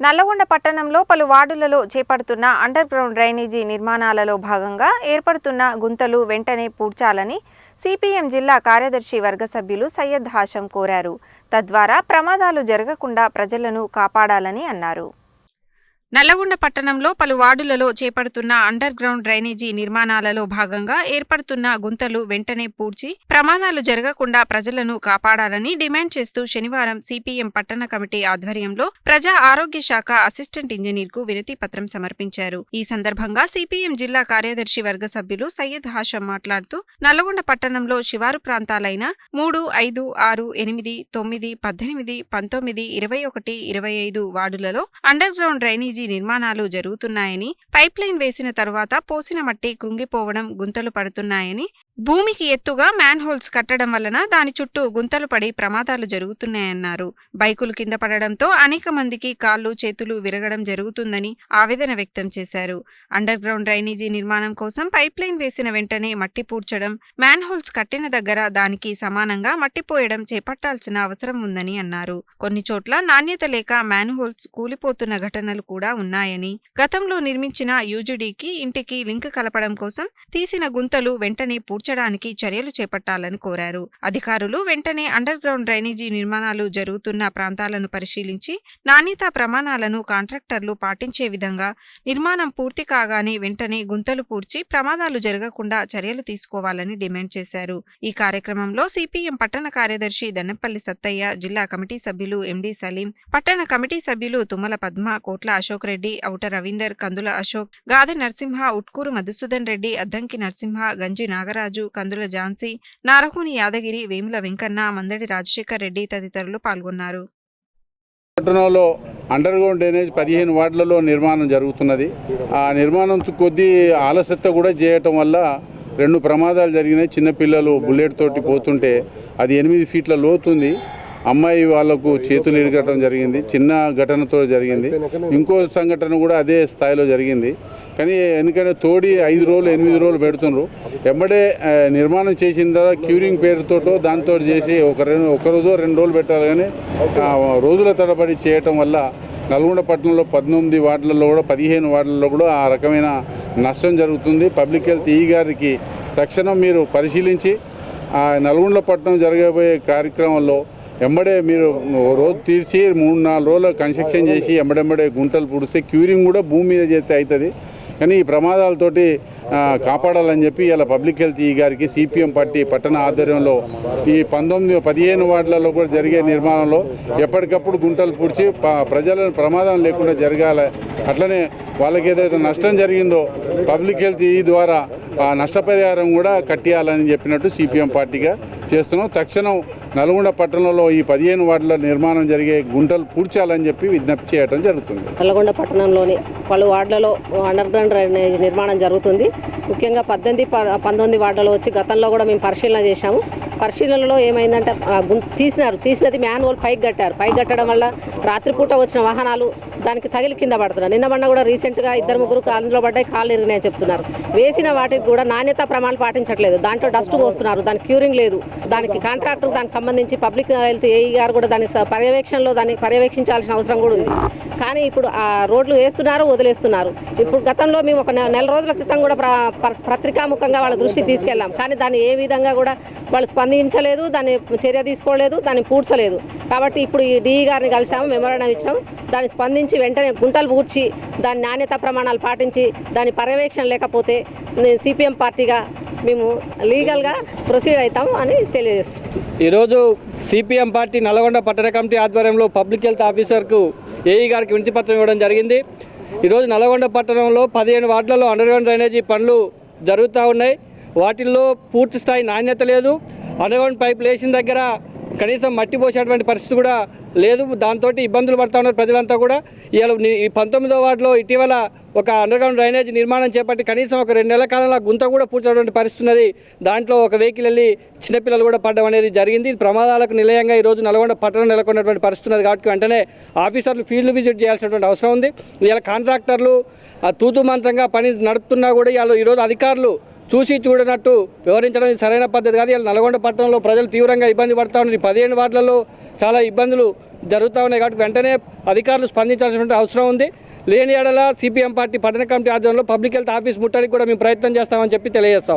నల్లగొండ పట్టణంలో పలు వార్డులలో చేపడుతున్న అండర్ గ్రౌండ్ డ్రైనేజీ నిర్మాణాలలో భాగంగా ఏర్పడుతున్న గుంతలు వెంటనే పూడ్చాలని సిపిఎం జిల్లా కార్యదర్శి వర్గ సభ్యులు సయ్యద్ హాషం కోరారు. తద్వారా ప్రమాదాలు జరగకుండా ప్రజలను కాపాడాలని అన్నారు. నల్లగొండ పట్టణంలో పలు వార్డులలో చేపడుతున్న అండర్ గ్రౌండ్ డ్రైనేజీ నిర్మాణాలలో భాగంగా ఏర్పడుతున్న గుంతలు వెంటనే పూడ్చి ప్రమాదాలు జరగకుండా ప్రజలను కాపాడాలని డిమాండ్ చేస్తూ శనివారం సిపిఎం పట్టణ కమిటీ ఆధ్వర్యంలో ప్రజా ఆరోగ్య శాఖ అసిస్టెంట్ ఇంజనీర్కు వినతి పత్రం సమర్పించారు. ఈ సందర్భంగా సిపిఎం జిల్లా కార్యదర్శి వర్గ సభ్యులు సయ్యద్ హాషం మాట్లాడుతూ నల్లగొండ పట్టణంలో శివారు ప్రాంతాలైన మూడు ఐదు ఆరు ఎనిమిది తొమ్మిది పద్దెనిమిది పంతొమ్మిది ఇరవై ఒకటి ఇరవై ఐదు వార్డులలో అండర్ గ్రౌండ్ డ్రైనేజీ నిర్మాణాలు జరుగుతున్నాయని పైప్ లైన్ వేసిన తరువాత పోసిన మట్టి కృంగిపోవడం గుంతలు పడుతున్నాయని భూమికి ఎత్తుగా మ్యాన్ హోల్స్ కట్టడం వలన దాని చుట్టూ గుంతలు పడి ప్రమాదాలు జరుగుతున్నాయన్నారు. బైకులు కింద పడడంతో అనేక మందికి కాళ్ళు చేతులు విరగడం జరుగుతుందని ఆవేదన వ్యక్తం చేశారు. అండర్ గ్రౌండ్ డ్రైనేజీ నిర్మాణం కోసం పైప్ లైన్ వేసిన వెంటనే మట్టి పూడ్చడం మ్యాన్ హోల్స్ కట్టిన దగ్గర దానికి సమానంగా మట్టి పోయడం చేపట్టాల్సిన అవసరం ఉందని అన్నారు. కొన్ని చోట్ల నాణ్యత లేక మ్యాన్ హోల్స్ కూలిపోతున్న ఘటనలు కూడా ఉన్నాయని గతంలో నిర్మించిన యూజుడీకి ఇంటికి లింక్ కలపడం కోసం తీసిన గుంతలు వెంటనే తగ్గించడానికి చర్యలు చేపట్టాలని కోరారు. అధికారులు వెంటనే అండర్ గ్రౌండ్ డ్రైనేజీ నిర్మాణాలు జరుగుతున్న ప్రాంతాలను పరిశీలించి నాణ్యతా ప్రమాణాలను కాంట్రాక్టర్లు పాటించే విధంగా నిర్మాణం పూర్తి కాగానే వెంటనే గుంతలు పూడ్చి ప్రమాదాలు జరగకుండా చర్యలు తీసుకోవాలని డిమాండ్ చేశారు. ఈ కార్యక్రమంలో సిపిఎం పట్టణ కార్యదర్శి దన్నపల్లి సత్తయ్య జిల్లా కమిటీ సభ్యులు ఎండి సలీం పట్టణ కమిటీ సభ్యులు తుమ్మల పద్మ కోట్ల అశోక్ రెడ్డి ఔట రవీందర్ కందుల అశోక్ గాది నరసింహ ఉట్కూరు మధుసూదన్ రెడ్డి అద్దంకి నరసింహ గంజి నాగరాజు కందుల ఝాన్సీ నారహుని యాదగిరి వేముల వెంకన్న మందడి రాజశేఖర్ రెడ్డి తదితరులు పాల్గొన్నారు. పట్టణంలో అండర్ గ్రౌండ్ డ్రైనేజ్ పదిహేను వార్డులలో నిర్మాణం జరుగుతున్నది. ఆ నిర్మాణం కొద్ది ఆలస్యత కూడా చేయటం వల్ల రెండు ప్రమాదాలు జరిగినాయి. చిన్నపిల్లలు బుల్లెట్ తోటి పోతుంటే అది ఎనిమిది ఫీట్ల లోతుంది అమ్మాయి వాళ్ళకు చేతులు ఇరగటం జరిగింది. చిన్న ఘటనతో జరిగింది. ఇంకో సంఘటన కూడా అదే స్థాయిలో జరిగింది. కానీ ఎందుకంటే తోడి ఐదు రోజులు ఎనిమిది రోజులు పెడుతున్నారు వెంబడే నిర్మాణం చేసిన తర్వాత క్యూరింగ్ పేరుతోటో దాంతో చేసి ఒక రెండు ఒక రోజు రెండు రోజులు పెట్టాలి కానీ రోజుల తడబడి చేయటం వల్ల నల్గొండ పట్టణంలో పద్దెనిమిది వార్డులలో కూడా పదిహేను వార్డులలో కూడా ఆ రకమైన నష్టం జరుగుతుంది. పబ్లిక్ హెల్త్ ఈ గారికి తక్షణం మీరు పరిశీలించి ఆ నల్గొండ పట్టణం జరగబోయే కార్యక్రమంలో ఎంబడే మీరు రోజు తీర్చి మూడు నాలుగు రోజులు కన్స్ట్రక్షన్ చేసి ఎంబడెంబడే గుంటలు పుడిస్తే క్యూరింగ్ కూడా భూమి మీద చేస్తే అవుతుంది. కానీ ఈ ప్రమాదాలతోటి కాపాడాలని చెప్పి ఇలా పబ్లిక్ హెల్త్ ఈ గారికి సిపిఎం పార్టీ పట్టణ ఆధ్వర్యంలో ఈ పంతొమ్మిది పదిహేను వార్డులలో కూడా జరిగే నిర్మాణంలో ఎప్పటికప్పుడు గుంటలు పూడ్చి ప్రజలను ప్రమాదం లేకుండా జరగాలి. అట్లనే వాళ్ళకి ఏదైతే నష్టం జరిగిందో పబ్లిక్ హెల్త్ ఈ ద్వారా ఆ నష్టపరిహారం కూడా కట్టేయాలని చెప్పినట్టు సిపిఎం పార్టీగా చేస్తున్నాం. తక్షణం నల్గొండ పట్టణంలో ఈ పదిహేను వార్డుల నిర్మాణం జరిగే గుంటలు పూడ్చాలని చెప్పి విజ్ఞప్తి చేయడం జరుగుతుంది. నల్లగొండ పట్టణంలోని పలు వార్డులలో అండర్ గ్రౌండ్ డ్రైనేజ్ నిర్మాణం జరుగుతుంది. ముఖ్యంగా పద్దెనిమిది ప- పంతొమ్మిది వార్డులలో వచ్చి గతంలో కూడా మేము పరిశీలన చేశాము. పరిశీలనలో ఏమైందంటే తీసినారు తీసినది మ్యాన్హోల్ పైకి కట్టారు. పైకి కట్టడం వల్ల రాత్రిపూట వచ్చిన వాహనాలు దానికి తగిలి కింద పడుతున్నారు. నిన్న మొన్న కూడా రీసెంట్గా ఇద్దరు ముగ్గురు అందులో పడ్డాయి కాళ్ళు ఇరిగినాయని చెప్తున్నారు. వేసిన వాటికి కూడా నాణ్యత ప్రమాణాలు పాటించట్లేదు. దాంట్లో డస్ట్ పోస్తున్నారు. దానికి క్యూరింగ్ లేదు. దానికి కాంట్రాక్టర్ దానికి సంబంధించి పబ్లిక్ హెల్త్ ఏఈ గారు కూడా దాని పర్యవేక్షణలో దాన్ని పర్యవేక్షించాల్సిన అవసరం కూడా ఉంది. కానీ ఇప్పుడు ఆ రోడ్లు వేస్తున్నారు వదిలేస్తున్నారు. ఇప్పుడు గతంలో మేము ఒక నె- నెల రోజుల క్రితం కూడా ప్ర- పత్రికాముఖంగా వాళ్ళ దృష్టికి తీసుకెళ్ళాం. కానీ దాన్ని ఏ విధంగా కూడా వాళ్ళు స్పందించలేదు దాన్ని చర్య తీసుకోలేదు దాన్ని పూడ్చలేదు. కాబట్టి ఇప్పుడు ఈ డిఈ గారిని కలిసాము మెమోరాండం ఇచ్చాము. దాన్ని స్పందించి వెంటనే గుంటలు పూడ్చి దాని నాణ్యత ప్రమాణాలు పాటించి దాని పర్యవేక్షణ లేకపోతే సిపిఎం పార్టీగా మేము లీగల్గా ప్రొసీడ్ అవుతాము అని తెలియజేస్తాం ఈరోజు సిపిఎం పార్టీ నల్గొండ పట్టణ కమిటీ ఆధ్వర్యంలో పబ్లిక్ హెల్త్ ఆఫీసర్కు ఏఈ గారికి వినతిపత్రం ఇవ్వడం జరిగింది. ఈరోజు నల్గొండ పట్టణంలో పదిహేను వార్డులలో అండర్గ్రౌండ్ డ్రైనేజీ పనులు జరుగుతూ ఉన్నాయి. వాటిల్లో పూర్తి స్థాయి నాణ్యత లేదు. అండర్గ్రౌండ్ పైప్ లేచిన దగ్గర కనీసం మట్టి పోసేటువంటి పరిస్థితి కూడా లేదు. దాంతో ఇబ్బందులు పడుతూ ఉన్నారు ప్రజలంతా కూడా. ఇవాళ ఈ పంతొమ్మిదో వార్డులో ఇటీవల ఒక అండర్గ్రౌండ్ డ్రైనేజ్ నిర్మాణం చేపట్టి కనీసం ఒక రెండు నెలల కాలంలో గుంత కూడా పూడ్చినటువంటి పరిస్థితి ఉన్నది. దాంట్లో ఒక వెహికల్ వెళ్ళి చిన్నపిల్లలు కూడా పడడం అనేది జరిగింది. ప్రమాదాలకు నిలయంగా ఈరోజు నల్గొండ పట్టణం నెలకొన్నటువంటి పరిస్థితి ఉన్నది కాబట్టి వెంటనే ఆఫీసర్లు ఫీల్డ్ విజిట్ చేయాల్సినటువంటి అవసరం ఉంది. ఇవాళ కాంట్రాక్టర్లు ఆ తూతు మంత్రంగా పని నడుపుతున్నా కూడా ఇవాళ ఈరోజు అధికారులు చూసి చూడనట్టు వివరించడం సరైన పద్ధతి కాదు. ఇలా నల్గొండ పట్టణంలో ప్రజలు తీవ్రంగా ఇబ్బంది పడతా ఉన్నారు. పదిహేను వార్డులలో చాలా ఇబ్బందులు జరుగుతూ ఉన్నాయి కాబట్టి వెంటనే అధికారులు స్పందించాల్సినటువంటి అవసరం ఉంది. లేని ఏడల సిపిఎం పార్టీ పట్టణ కమిటీ ఆధ్వర్యంలో పబ్లిక్ హెల్త్ ఆఫీస్ ముట్టడికి కూడా మేము ప్రయత్నం చేస్తామని చెప్పి తెలియజేస్తా